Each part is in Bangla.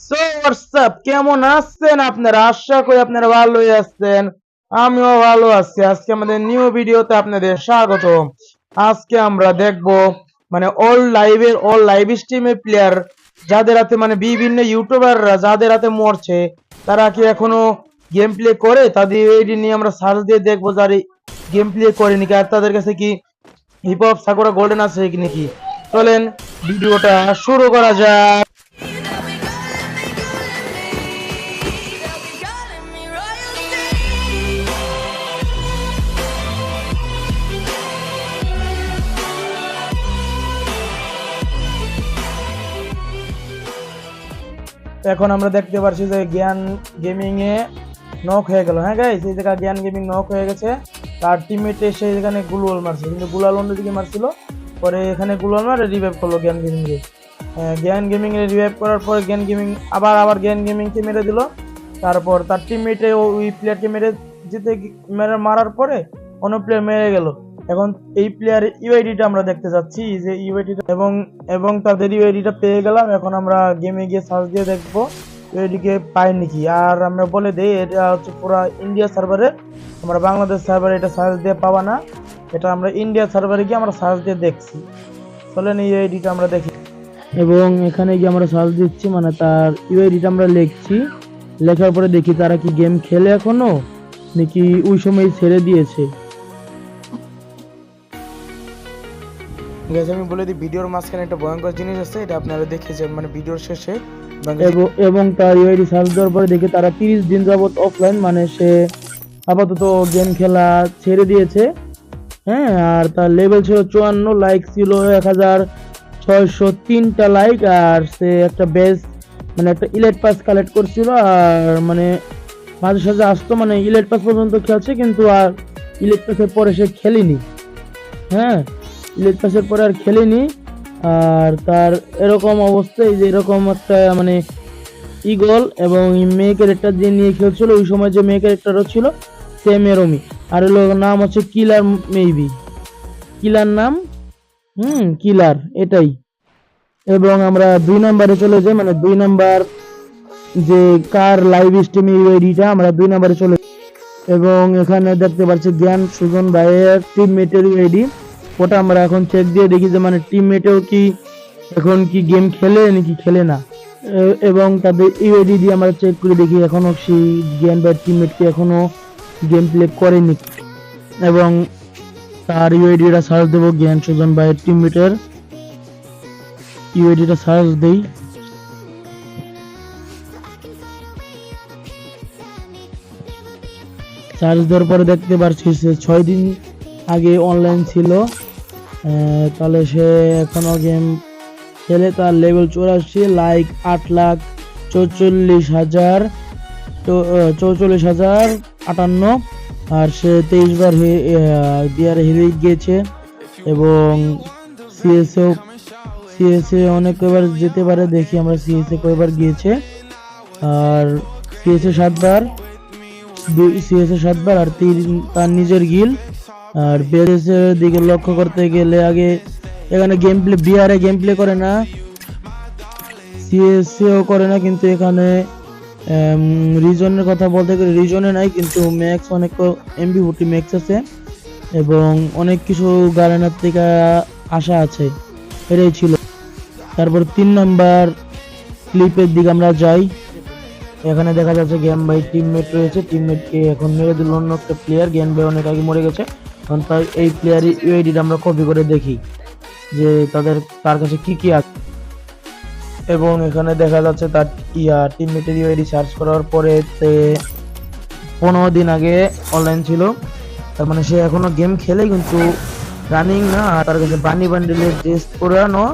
সো হোয়াটসঅ্যাপ কেমন আছেন আপনারা? আশা করি আপনারা ভালোই আছেন। আমিও ভালো আছি। আজকে আমাদের নিউ ভিডিওতে আপনাদের স্বাগত আজকে আমরা দেখব মানে অল লাইভের অল লাইভ প্লেয়ার যাদের হাতে মানে বিভিন্ন ইউটিউবাররা যাদের হাতে মরছে, তারা কি এখনও গেম প্লে করে? তাদের নিয়ে আমরা সার্চ দিয়ে দেখব যারা গেম প্লে করেনি আর তাদের কাছে কি হিপ হপ সাকুরা গোল্ডেন আছে নাকি? চলেন ভিডিওটা শুরু করা যাক। এখন আমরা দেখতে পারছি যে জ্ঞান গেমিং এ নক হয়ে গেল। হ্যাঁ গাইস এই জায়গা জ্ঞান গেমিং নক হয়ে গেছে। তার টিমমেট এসে এখানে গুলওয়াল মারছে। কিন্তু গুলাল অন্যদিকে মারছিল। পরে এখানে গুলওয়াল মারে রিভাইভ করল জ্ঞান গেমিং এ। জ্ঞান গেমিং এ রিভাইভ করার পরে জ্ঞান গেমিং আবার আবার জ্ঞান গেমিং কে মেরে দিল। তারপর তার টিমমেটে ওই প্লেয়ারকে মেরে, জিতে মেরে মারার পরে অন্য প্লেয়ার মেরে গেল। এখন এই প্লেয়ারের ইউআইডিটা আমরা দেখতে যাচ্ছি, যে ইউআইডিটা এবং এবং তাদের ইউআইডিটা পেয়ে গেলাম, এখন আমরা গেমে গিয়ে সার্চ দিয়ে দেখব ইউআইডিকে পাই নাকি আর আমরা বলে দেই, এটা হচ্ছে পুরো ইন্ডিয়া সার্ভারে আমরা বাংলাদেশ সার্ভারে এটা সার্চ দিয়ে পাবা না। এটা আমরা ইন্ডিয়া সার্ভারে গিয়ে আমরা সার্চ দিয়ে দেখছি। চলেন ইউআইডিটা আমরা দেখি। এবং এখানে গিয়ে আমরা সার্চ দিচ্ছি মানে তার ইউআইডিটা আমরা লিখছি। লেখার পরে দেখি তারা কি গেম খেলে এখনও, নাকি ওই সময় ছেড়ে দিয়েছে। গাইজ আমি বলে দিই, ভিডিওর মাঝখানে একটা ভয়ঙ্কর জিনিস আছে, এটা আপনারা দেখেছেন মানে ভিডিওর শেষে। এবং- তার ইউআইডি সার্চ দেওয়ার পরে দেখি তারা তিরিশ দিন যাবত অফলাইন মানে সে আপাতত গেম খেলা ছেড়ে দিয়েছে। হ্যাঁ আর তার লেভেল ছিল চুয়ান্ন লাইক ছিল এক হাজার ছয়শো তিনটা লাইক আর সে একটা বেস মানে একটা ইলেট পাস কালেক্ট করছিল, আর মানে মাঝে সাঝে আসতো মানে ইলেট পাস পর্যন্ত খেলছে, কিন্তু আর ইলেট পাসের পরে সে খেলেনি। হ্যাঁ ইলেট পাসের পরে আর খেলেনি। আর তার এরকম অবস্থায় যে এরকম একটা মানে ইগল এবং মেয়ে ক্যারেক্টার যে নিয়ে খেলছিল, ওই সময় যে মেয়ে ক্যারেক্টারও ছিল সেম এরমই আর হলো নাম হচ্ছে কিলার মেবি। কিলার নাম? হুম, কিলার, এটাই। এবং আমরা দুই নম্বরে চলে যাই মানে দুই নাম্বার যে কার লাইভ স্ট্রিম ইউআইডিটা আমরা দুই নম্বরে চলে এবং এখানে দেখতে পাচ্ছি জ্ঞান সুজন ভাইয়ের টিমমেটের ইউআইডি ওটা আমরা এখন চেক দিয়ে দেখি যে মানে টিমমেটেও কি এখন কি গেম খেলে নাকি খেলে না। এবং তাদের ইউআইডি দিয়ে আমরা চেক করে দেখি এখনও সেই গেম ভাইয়ের টিমমেট কি এখনও গেম প্লে করেনি। এবং তার ইউআইডিটা সার্চ দেবো জ্ঞান সুজন ভাইয়ের টিমমেটের ইউআইডিটা সার্চ দেই। চার্জ দেওয়ার পরে দেখতে পারছি সে ছয় দিন আগে অনলাইন ছিল। তাহলে সে এখনও গেম খেলে, তার লেভেল চৌরাশি লাইক আট লাখ চৌচল্লিশ হাজার চৌচল্লিশ হাজার আটান্ন। আর সে তেইশ বার বিয়ার হেরে গিয়েছে এবং সিএসও সিএসএ অনেকবার যেতে পারে, দেখি আমরা সিএসএ কয়বার গিয়েছে। আর সিএসএ সাতবার সিএসএ সাতবার, আর তিন, তার নিজের গিল আর বেরেসের দিকে লক্ষ্য করতে গেলে আগে এখানে গেম প্লে বিআরে গেম প্লে করে না। সিএসএও করে না, কিন্তু এখানে রিজনের কথা বলতে গেলে রিজনে নাই, কিন্তু ম্যাক্স অনেক এমবি ফোর্টি ম্যাক্স আছে এবং অনেক কিছু গার্ডেনার থেকে আশা আছে। এটাই ছিল। তারপর তিন নাম্বার ক্লিপের দিকে আমরা যাই। এখানে দেখা যাচ্ছে গেম ভাই টিমমেট রয়েছে। টিমমেটকে এখন মেরে দিল অন্য একটা প্লেয়ার গেম ভাই অনেক আগে মরে গেছে। এখন তাই এই প্লেয়ারের ইউআইডিটা আমরা কপি করে দেখি যে তাদের, তার কাছে কি কি আছে। এবং এখানে দেখা যাচ্ছে তার ইয়া টিমমেটের ইউআইডি সার্চ করার পরে পনেরো দিন আগে অনলাইন ছিল। তার মানে সে এখনও গেম খেলে কিন্তু রানিং না তার কাছে বানি বান্ডিলের ড্রেস পরানো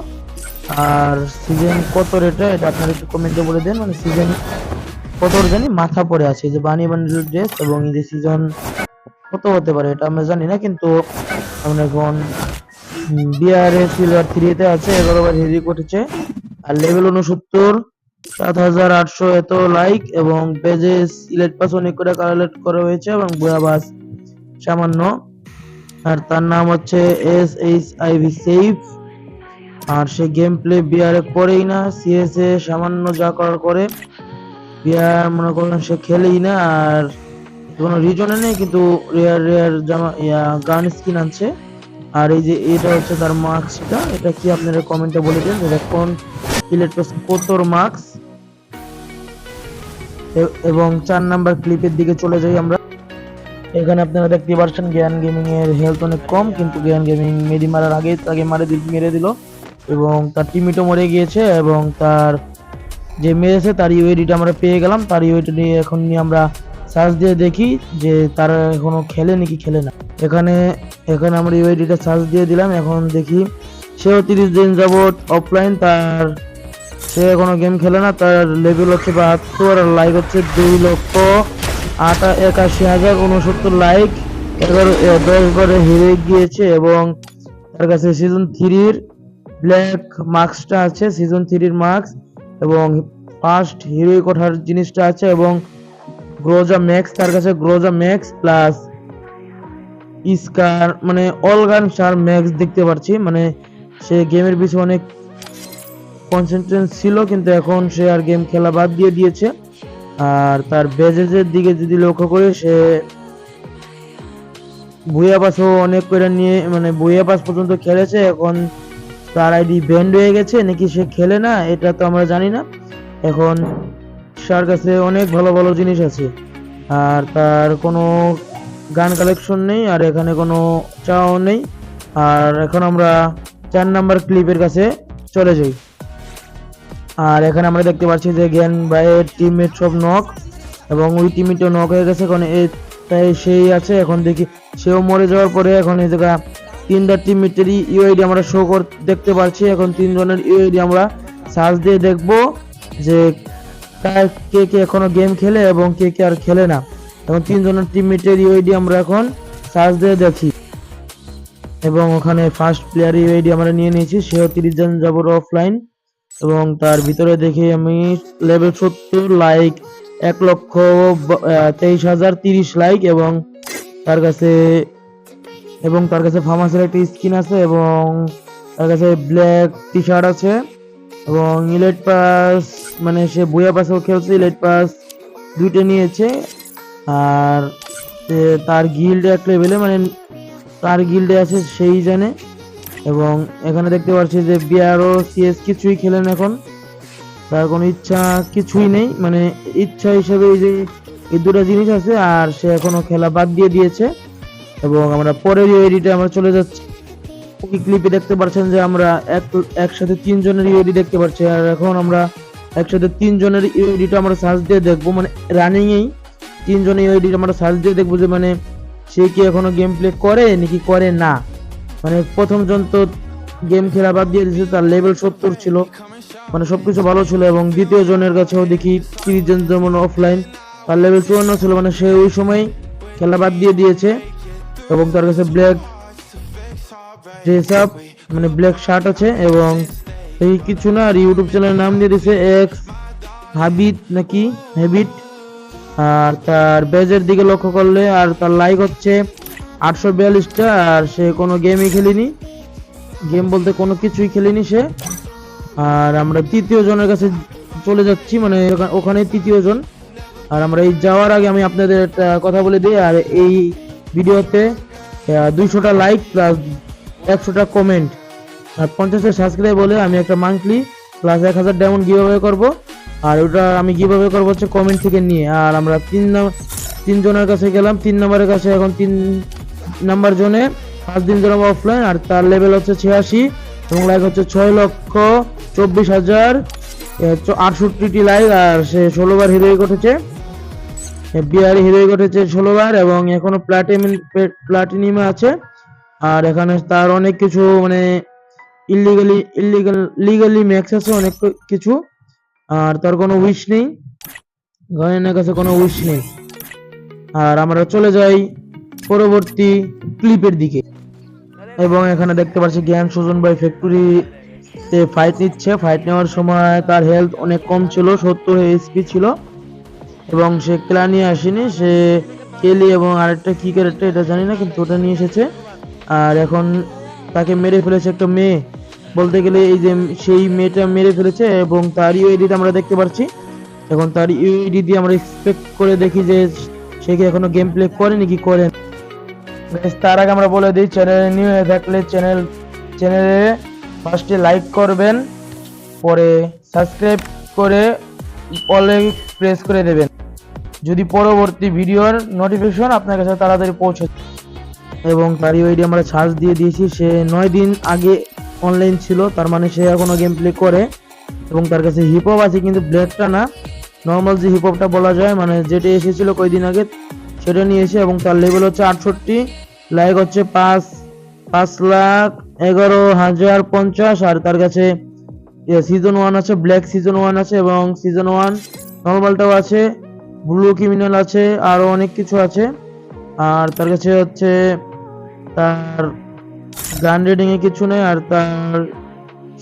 আর সিজন কত রেটে এটা আপনারা একটু কমেন্টে বলে দেন মানে সিজন কত জানি মাথা পড়ে আছে যে বানি বান্ডিলের ড্রেস এবং এই যে সিজন কত হতে পারে এটা আমরা জানি না, কিন্তু আমরা এখন বিআরএ সিলভার থ্রিতে আছে এগারো বার হেরি করেছে আর লেভেল উনসত্তর সাত হাজার আটশো এত লাইক এবং পেজে সিলেক্ট পাস অনেক করে কালেক্ট করা হয়েছে এবং বুয়াবাস সামান্য। আর তার নাম হচ্ছে S H I V safe আর সে গেম প্লে বিয়ারে করেই না সিএস এ সামান্য যা করার করে। বিয়ার মনে করেন সে খেলেই না, আর কোনো রিজনে নেই, কিন্তু রেয়ার রেয়ার জামা গান স্কিন আনছে। আর এই যে এটা হচ্ছে তার মার্কসটা এটা কি আপনারা কমেন্টে বলে দিন এটা কোন ইলেকট্রস কতর মার্কস এবং চার নাম্বার ক্লিপের দিকে চলে যাই আমরা। এখানে আপনারা দেখতে পাচ্ছেন জ্ঞান গেমিং এর হেলথ অনেক কম, কিন্তু জ্ঞান গেমিং মেডি মারার আগে তাকে মারে মেরে দিল। এবং তার টিমিটও মরে গিয়েছে, এবং তার যে মেরেছে তার ইউএডিটা আমরা পেয়ে গেলাম তার ইউএডি নিয়ে এখন নিয়ে আমরা সার্চ দিয়ে দেখি যে তারা এখনও খেলে নাকি খেলে না। এখানে এখানে আমরা ইউআইডিটা সার্চ দিয়ে দিলাম এখন দেখি সেও তিরিশ দিন যাবত অফলাইন তার সে এখনও গেম খেলে না তার লেভেল হচ্ছে বাহাত্তর আর লাইক হচ্ছে দুই লক্ষ আটা একাশি হাজার উনসত্তর লাইক এগারো এ, দশ বারে হেরে গিয়েছে এবং তার কাছে সিজন থ্রির ব্ল্যাক মার্কসটা আছে সিজন থ্রির মার্কস এবং ফার্স্ট হিরোইক ওঠার জিনিসটা আছে এবং গ্রোজা ম্যাক্স তার কাছে গ্রোজা ম্যাক্স প্লাস ইস্কার মানে অলগান স্টার ম্যাক্স দেখতে পাচ্ছি। মানে সে গেমের পিছনে অনেক কনসেন্ট্রেট ছিল, কিন্তু এখন সে আর গেম খেলা বাদ দিয়ে দিয়েছে। আর তার বেজেজের দিকে যদি লক্ষ্য করি, সে ভুইয়া পাসও অনেক করে নিয়ে মানে ভুইয়া পাস পর্যন্ত খেলেছে। এখন তার আইডি ব্যান্ড হয়ে গেছে, নাকি সে খেলে না, এটা তো আমরা জানি না। এখন তার কাছে অনেক ভালো ভালো জিনিস আছে। আর তার কোনো গান কালেকশন নেই, আর এখানে কোনো চাও নেই। আর এখন আমরা চার নাম্বার ক্লিপের কাছে চলে যাই। আর এখানে আমরা দেখতে পাচ্ছি যে জ্ঞান ভাইয়ের টিমমেট সব নক এবং ওই টিমমেটও নক হয়ে গেছে। এখন তাই সেই আছে। এখন দেখি সেও মরে যাওয়ার পরে এখন এই জায়গা তিনটা টিমমেটেরই ইউআইডি আমরা শো কর, দেখতে পাচ্ছি। এখন তিনজনের ইউআইডি আমরা সার্চ দিয়ে দেখব যে কার কে কে এখনও গেম খেলে এবং কে কে আর খেলে না। এবং তিনজনের টিমমেটের ইউআইডি আমরা এখন সার্চ দিয়ে দেখি। এবং ওখানে ফার্স্ট প্লেয়ার ইউআইডি আমরা নিয়ে নিয়েছি, সেও তিরিশ জন যাব অফলাইন এবং তার ভিতরে দেখি আমি লেভেল সত্তর লাইক এক লক্ষ তেইশ হাজার তিরিশ লাইক এবং তার কাছে, এবং তার কাছে ফার্মাসির একটা স্কিন আছে এবং তার কাছে ব্ল্যাক টি শার্ট আছে। এবং ইলেট পাস মানে সে বুয়া পাসেও খেলছে, ইলেট পাস দুইটা নিয়েছে। আর তার গিল্ড এক লেভেলে মানে তার গিল্ডে আছে সেই জানে। এবং এখানে দেখতে পাচ্ছি যে বিআরও সিএস কিছুই খেলেন এখন। তার কোনো ইচ্ছা কিছুই নেই মানে ইচ্ছা হিসেবে এই যে এই দুটো জিনিস আছে, আর সে এখনও খেলা বাদ দিয়ে দিয়েছে। এবং আমরা পরের ইউএডিতে আমরা চলে যাচ্ছি। ওই ক্লিপে দেখতে পাচ্ছেন যে আমরা এক, একসাথে তিনজনের ইউএডি দেখতে পাচ্ছি আর এখন আমরা একসাথে তিনজনের ইউএডিটা আমরা সার্চ দিয়ে দেখব। মানে রানিং এই তিনজনের ইউএডি আমরা সার্চ দিয়ে দেখব যে মানে সে কি এখনও গেম প্লে করে নাকি করে না। মানে প্রথম জন তো গেম খেলা বাদ দিয়ে দিয়েছে, তার লেভেল সত্তর ছিল। মানে সবকিছু ভালো ছিল এবং দ্বিতীয় জনের কাছেও দেখি তিরিশ জন যেমন অফলাইন তার লেভেল চুয়ান্ন ছিল। মানে সে ওই সময় খেলা বাদ দিয়ে দিয়েছে এবং তার কাছে ব্ল্যাক ড্রেস মানে ব্ল্যাক শার্ট আছে এবং এই কিছু না আর ইউটিউব চ্যানেলের নাম দিয়ে দিয়েছে এক্স হাবিট নাকি হ্যাবিট আর তার বেজের দিকে লক্ষ্য করলে আর তার লাইক হচ্ছে আটশো বিয়াল্লিশটা, আর সে কোনো গেমই খেলেনি। গেম বলতে কোনো কিছুই খেলেনি সে। আর আমরা তৃতীয় জনের কাছে চলে যাচ্ছি মানে ওখা- ওখানে তৃতীয় জন। আর আমরা এই যাওয়ার আগে আমি আপনাদের একটা কথা বলে দিই, আর এই ভিডিওতে দুইশোটা লাইক প্লাস একশোটা কমেন্ট আর পঞ্চাশটা সাবস্ক্রাইব বলে আমি একটা মান্থলি প্লাস এক হাজার ডায়মন্ড গিভাবে করব। আর ওটা আমি গিভাবে করব হচ্ছে কমেন্ট থেকে নিয়ে। আর আমরা তিন নাম- তিন কাছে গেলাম। তিন নম্বরের কাছে এখন তিন নাম্বার জনে। পাঁচ দিন ধরে অফলাইন আর তার লেভেল হচ্ছে ছিয়াশি এবং লাইক হচ্ছে ছয় লক্ষ চব্বিশ হাজার আটষট্টিটি লাইক আর সে ষোলোবার হিরোইক উঠেছে। বিহারি হিরোইক উঠেছে ষোলোবার এবং এখনও প্লাটিনিম প্লাটিনিমে আছে। আর এখানে তার অনেক কিছু মানে ইলিগালি ইলিগাল লিগালি ম্যাক্স আছে অনেক কিছু। আর তার কোনো উইশ নেই। গায়নের কাছে কোনো উইশ নেই। আর আমরা চলে যাই পরবর্তী ক্লিপের দিকে। এবং এখানে দেখতে পাচ্ছি জ্ঞান সুজন ভাই ফ্যাক্টরি ফাইট নিচ্ছে। ফাইট নেওয়ার সময় তার হেলথ অনেক কম ছিল, সত্তর এইচপি ছিল। এবং সে ক্লা নিয়ে আসেনি। সে কেলি এবং আরেকটা কি ক্যারেক্টার এটা জানি না, কিন্তু ওটা নিয়ে এসেছে। আর এখন তাকে মেরে ফেলেছে একটা মেয়ে। বলতে গেলে এই যে সেই মেয়েটা মেরে ফেলেছে এবং তার ইউআইডি আমরা দেখতে পাচ্ছি এখন তার ইউআইডি দিয়ে আমরা এক্সপেক্ট করে দেখি যে সে কি এখনও গেম প্লে করে নাকি করে তার আগে আমরা বলে দিই চ্যানেলে নিউ হয়ে থাকলে চ্যানেল চ্যানেলে ফার্স্টে লাইক করবেন, পরে সাবস্ক্রাইব করে অলে প্রেস করে দেবেন। যদি পরবর্তী ভিডিওর নোটিফিকেশন আপনার কাছে তাড়াতাড়ি পৌঁছে এবং তার ইউআইডি আমরা সার্চ দিয়ে দিয়েছি। সে নয় দিন আগে অনলাইন ছিল, তার মানে সে এখনও গেম প্লে করে এবং তার কাছে হিপ হপ আছে, কিন্তু ব্ল্যাকটা না। নর্মাল যে হিপ হপটা বলা যায় মানে যেটা এসেছিল কয়দিন আগে, সেটা নিয়েছে এবং তার লেভেল হচ্ছে আটষট্টি লাইক হচ্ছে পাঁচ পাঁচ লাখ এগারো হাজার পঞ্চাশ, আর তার কাছে সিজন ওয়ান আছে ব্ল্যাক সিজন ওয়ান আছে এবং সিজন ওয়ান নর্মালটাও আছে ব্লু ক্রিমিনাল আছে আরও অনেক কিছু আছে। আর তার কাছে হচ্ছে তার গান রেডিং এ কিছু নেই আর তার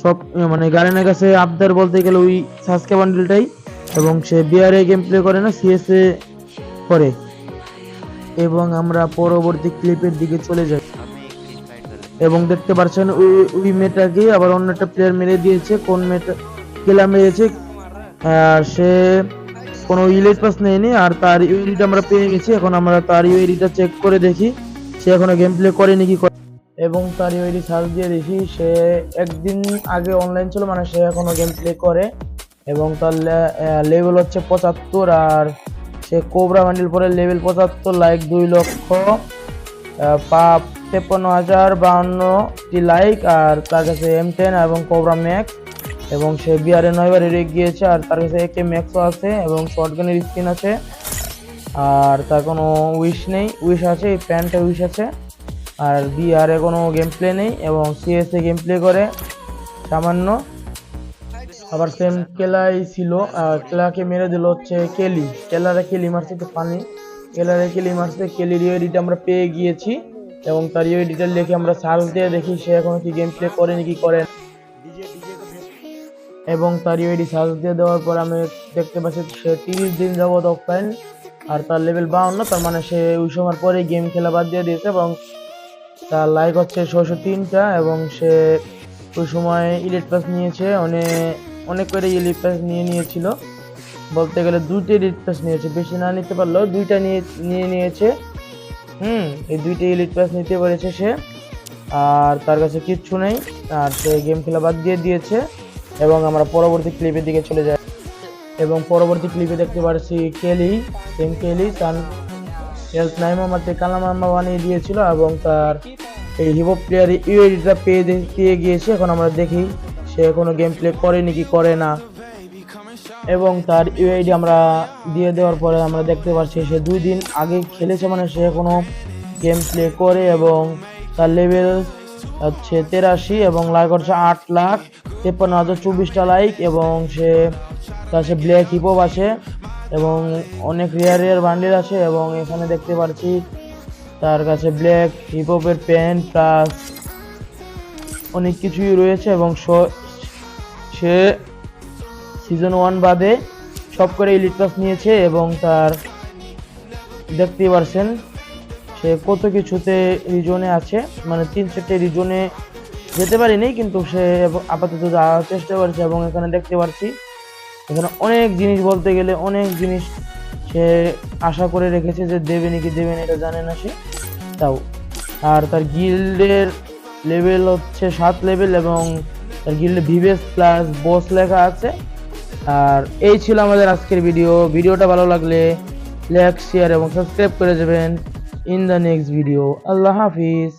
সব মানে গার্ডেনের কাছে আবদার বলতে গেলে ওই সাসকে বান্ডেলটাই এবং সে বিআরএ গেম প্লে করে না সিএসএ করে। এবং আমরা পরবর্তী ক্লিপের দিকে চলে যাই। এবং দেখতে পাচ্ছেন ওই ওই মেয়েটাকে আবার অন্য একটা প্লেয়ার মেরে দিয়েছে। কোন মেয়েটা কেলা মেরেছে? আর সে কোনো ইলেট পাস নেয়নি, আর তার ইউআইডিটা আমরা পেয়ে গেছি। এখন আমরা তার ইউআইডিটা চেক করে দেখি। সে এখনও গেম প্লে করেনি, কি এবং তার ইউআইডি সার্চ দিয়ে দেখি সে একদিন আগে অনলাইন ছিল মানে সে এখনও গেম প্লে করে। এবং তার লেভেল হচ্ছে পঁচাত্তর, আর সে কোবরা বান্ডিল পরে লেভেল পঁচাত্তর লাইক দুই লক্ষ পাপ তেপ্পান্ন হাজার বাহান্নটি লাইক আর তার কাছে এম টেন এবং কোবরা ম্যাক্স এবং সে বিআরে নয়বার হেরে গিয়েছে, আর তার কাছে একে ম্যাক্সও আছে, এবং শর্টগানের স্ক্রিন আছে। আর তার কোনো উইশ নেই উইশ আছে, এই প্যান্টে উইশ আছে। আর বিআরে কোনো গেম প্লে নেই এবং সিএসএ গেম প্লে করে, সামান্য। আবার সেম কেলাই ছিল আর কেলাকে মেরে দিল হচ্ছে কেলি কেলারে কেলি মারছে তো ফানি কেলারে কেলি মারছে কেলির ইউআইডিটা আমরা পেয়ে গিয়েছি এবং তার ইউআইডিটা লিখে আমরা সার্চ দিয়ে দেখি সে এখন কি গেম প্লে করে নাকি করে এবং তার ইউআইডি সার্চ দিয়ে দেওয়ার পর আমি দেখতে পাচ্ছি সে তিরিশ দিন যাবত অফলাইন আর তার লেভেল বাউন্ন, তার মানে সে ওই সময় পরে গেম খেলা বাদ দিয়ে দিয়েছে এবং তার লাইক হচ্ছে ছশো তিনটা এবং সে ওই সময় ইলেট পাস নিয়েছে অনেক অনেক করে ইলেট পাস নিয়ে নিয়েছিল। বলতে গেলে দুইটা ইলেট পাস নিয়েছে, বেশি না নিতে পারলেও দুইটা নিয়ে নিয়ে নিয়েছে। হুম, এই দুইটা ইলিট পাস নিতে পেরেছে সে। আর তার কাছে কিচ্ছু নেই, আর সে গেম খেলা বাদ দিয়ে দিয়েছে এবং আমরা পরবর্তী ক্লিপের দিকে চলে যাই। এবং পরবর্তী ক্লিপে দেখতে পাচ্ছি কেলি সেম কেলি তার নাইম আমাকে কালামাম্মা বানিয়ে দিয়েছিল এবং তার এই হিপো প্লেয়ার ইউএডিটা পেয়ে পেয়ে গিয়েছে। এখন আমরা দেখি সে কোনো গেম প্লে করেনি কি করে না। এবং তার ইউআইডি আমরা দিয়ে দেওয়ার পরে আমরা দেখতে পাচ্ছি সে দুই দিন আগে খেলেছে মানে সে এখনও গেম প্লে করে এবং তার লেভেল হচ্ছে তেরাশি এবং লাইক হচ্ছে আট লাখ, তেপ্পান্ন হাজার চব্বিশটা লাইক এবং সে সে ব্ল্যাক হিপপ আছে এবং অনেক রেয়ার রেয়ার বান্ডিল আছে এবং এখানে দেখতে পাচ্ছি তার কাছে ব্ল্যাক হিপহপের প্যান্ট প্লাস অনেক কিছুই রয়েছে এবং স- সিজন ওয়ান বাদে সব করে ইলিট পাস নিয়েছে এবং তার দেখতেই পারছেন সে কত কিছুতে রিজনে আছে। মানে তিন চারটে রিজনে যেতে পারিনি, কিন্তু সে আপাতত যাওয়ার চেষ্টা করছে এবং এখানে দেখতে পাচ্ছি এখানে অনেক জিনিস বলতে গেলে অনেক জিনিস সে আশা করে রেখেছে যে দেবে নাকি দেবে না এটা জানে না সে। তাও। আর তার গিল্ডের লেভেল হচ্ছে সাত লেভেল এবং তার গিল্ডে ভিভেস প্লাস বস লেখা আছে। আর এই ছিল আমাদের আজকের ভিডিও ভিডিওটা ভালো লাগলে লাইক শেয়ার এবং সাবস্ক্রাইব করে যাবেন ইন দ্য নেক্সট ভিডিও আল্লাহ হাফিজ।